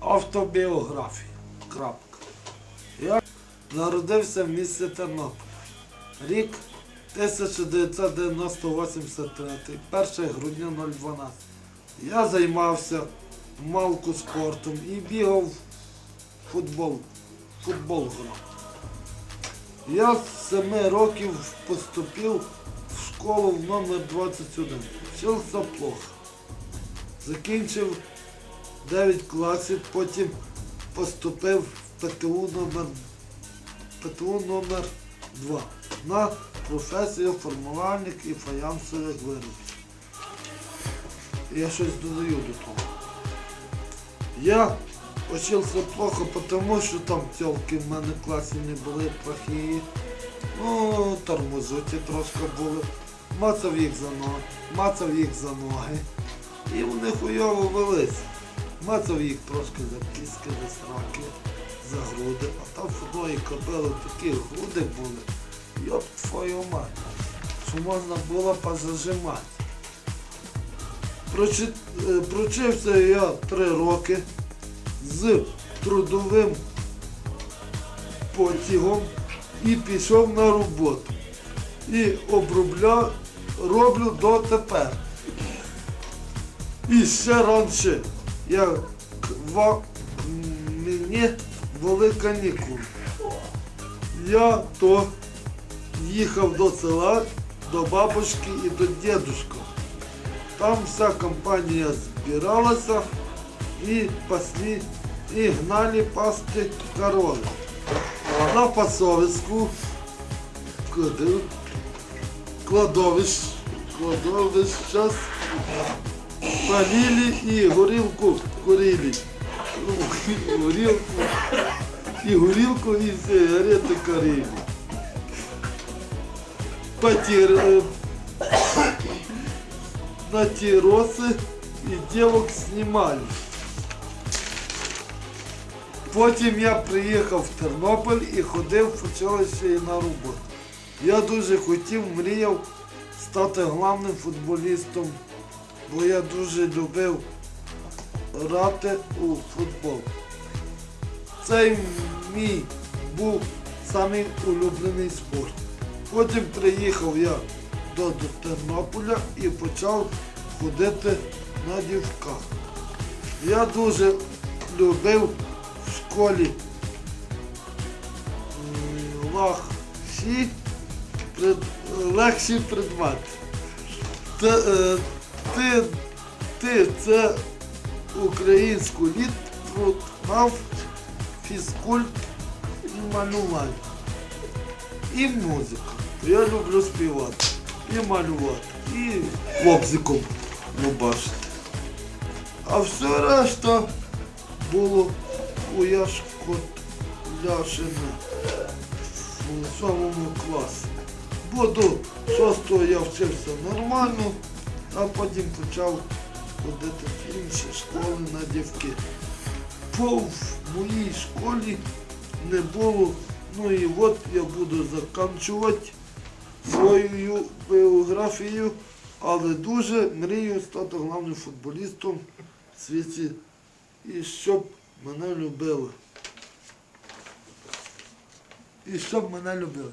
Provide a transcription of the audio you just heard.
Автобіографія. Крапка. Я народився в місті Тернопіль. Рік 1993, 1 грудня 012. Я займався малку спортом і бігав в футбол. Футбол грав. Я з 7 років поступив в школу в номер 21. Вчився плохо. Закінчив 9 класів, потім поступив в ПТУ номер, ПТУ номер 2 на професію формувальник і фаянсових виробів. Я щось додаю до того. Я учився плохо, тому що там тілки в мене класі не були плохі. Ну, тормозуті трошки були. Мацав їх за ноги, мацав їх за ноги. І вони хуйово велись. Мацав їх трошки за кіски, за сраки, за груди. А там в одної кобили такі груди були. Йоп твою мать. Що можна було позажимати. Прочи- е, Прочився я три роки з трудовим потягом і пішов на роботу. І обробля... роблю дотепер. І ще раніше, як ва... мені були канікули. Я то їхав до села, до бабушки і до дідушка. Там вся компанія збиралася і пасли, і гнали пасти корови. На пасовицьку куди кладовищ, кладовища палили і горілку курили. Ну, горілку, і горілку, і сигарети курили. Потір, е, на тиросы и девок знімали. Потім я приїхав в Тернопіль і ходив в училище і на роботу. Я дуже хотів, мріяв стати главним футболістом, бо я дуже любив грати у футбол. Цей мій був самий улюблений спорт. Потім приїхав я до, Тернополя і почав ходити на дівках. Я дуже любив в школі легші, пред, легші предмети. Ти, ти, це українську літературу, мав фізкульт і малювання. І музика. Я люблю співати, і малювати, і хлопциком лубашити. А все решта було у Яшко Ляшина у самому класі. Бо до шостого я вчився нормально, а потім почав ходити в інші школи на дівки. По в моїй школі не було, ну і от я буду закінчувати свою біографію, але дуже мрію стати головним футболістом в світі і щоб мене любили. І щоб мене любили.